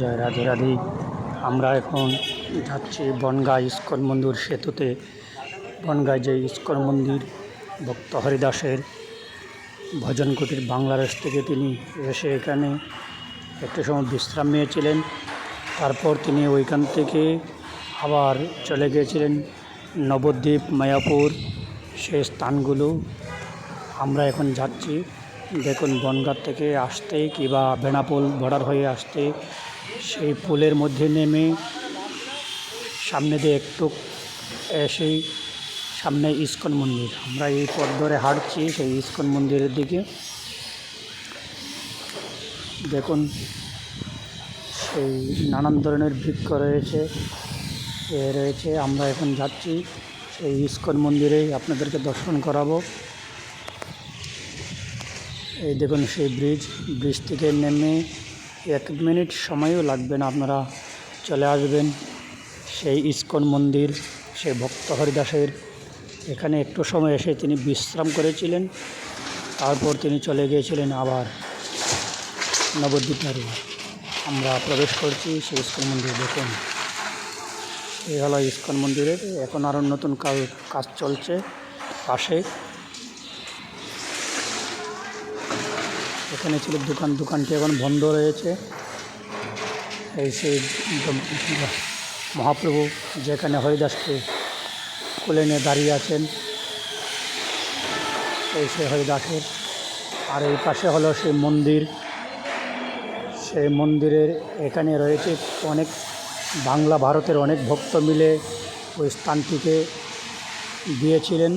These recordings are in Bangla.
জয় রাধে রাধে। আমরা এখন যাচ্ছি বনগাঁ ইস্কন মন্দির সেতুতে। বনগাঁ যে ইস্কন মন্দির, ভক্ত হরিদাসের ভজন কুটির বাংলাদেশ থেকে তিনি এসে এখানে একটু সময় বিশ্রাম নিয়েছিলেন। তারপর তিনি ওইখান থেকে আবার চলে গিয়েছিলেন নবদ্বীপ, মায়াপুর। সেই স্থানগুলো আমরা এখন যাচ্ছি। দেখুন বনগাঁ থেকে আসতে কিংবা বেনাপোল বর্ডার হয়ে আসতে সেই পুলের মধ্যে নেমে সামনে দিয়ে একটু এসেই সামনে ইস্কন মন্দির। আমরা এই পথ ধরে হাঁটছি, সেই ইস্কন মন্দিরের দিকে। দেখুন, সেই নানান ধরনের বৃক্ষ রয়েছে, এ রয়েছে। আমরা এখন যাচ্ছি সেই ইস্কন মন্দিরে, আপনাদেরকে দর্শন করাবো। এই দেখুন, সেই ব্রিজ ব্রিজ থেকে নেমে এক মিনিট সময়ও লাগবে না, আপনারা চলে আসবেন সেই ইস্কন মন্দির, সেই ভক্ত হরিদাসের। এখানে একটু সময় এসে তিনি বিশ্রাম করেছিলেন, তারপর তিনি চলে গিয়েছিলেন আবার নবদ্বীপের আমরা প্রবেশ করছি সেই ইস্কন মন্দির, দেখুন। এই হলো ইস্কন মন্দিরের, এখন আরও নতুন কাজ কাজ চলছে পাশে। এখানে ছিল দোকান, দোকানটি এখন বন্ধ রয়েছে। এই সেই মহাপ্রভু যেখানে হরিদাসকে কোলে নিয়ে দাঁড়িয়ে আছেন, এই সেই হরিদাসের। আর এই পাশে হলো সেই মন্দির। সেই মন্দিরের এখানে রয়েছে অনেক বাংলা ভারতের অনেক ভক্ত মিলে ওই স্থানটিকে দিয়েছিলেন।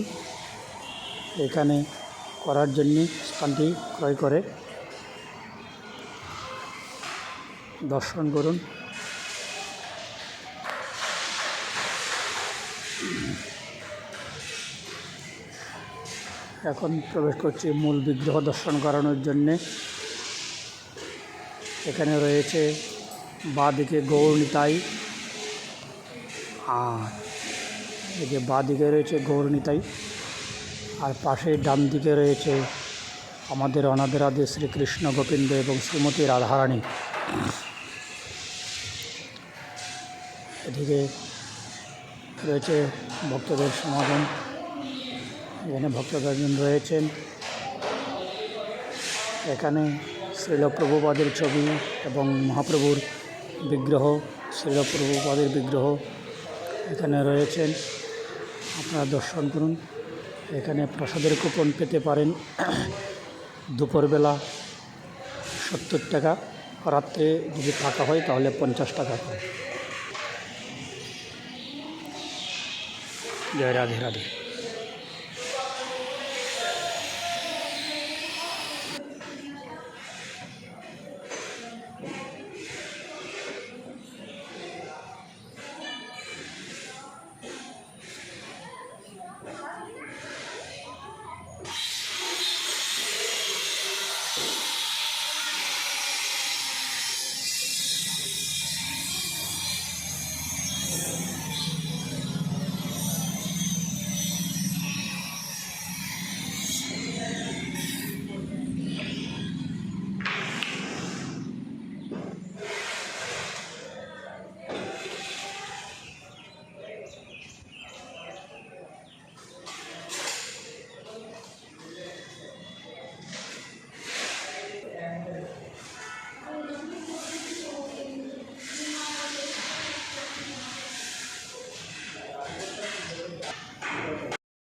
এখানে করার জন্য স্থানটি ক্রয় করে দর্শন করুন। এখন প্রবেশ করছি মূল বিগ্রহ দর্শন করানোর জন্যে। এখানে রয়েছে বাঁদিকে গৌরনিতাই। আর এই যে বাঁদিকে রয়েছে গৌরনিতাই, আর পাশে ডান দিকে রয়েছে আমাদের অনাদের আদি শ্রীকৃষ্ণ গোবিন্দ এবং শ্রীমতী রাধারানী। এদিকে রয়েছে ভক্তদের সমাগম। এখানে ভক্তগণ রয়েছেন। এখানে শ্রীলপ্রভুপাদের ছবি এবং মহাপ্রভুর বিগ্রহ, শ্রীলপ্রভুপাদের বিগ্রহ এখানে রয়েছেন। আপনারা দর্শন করুন। এখানে প্রসাদের কুপন পেতে পারেন। দুপুরবেলা সত্তর টাকা। রাত্রে যদি থাকা হয় তাহলে পঞ্চাশ টাকা জয় রাধে রাধে।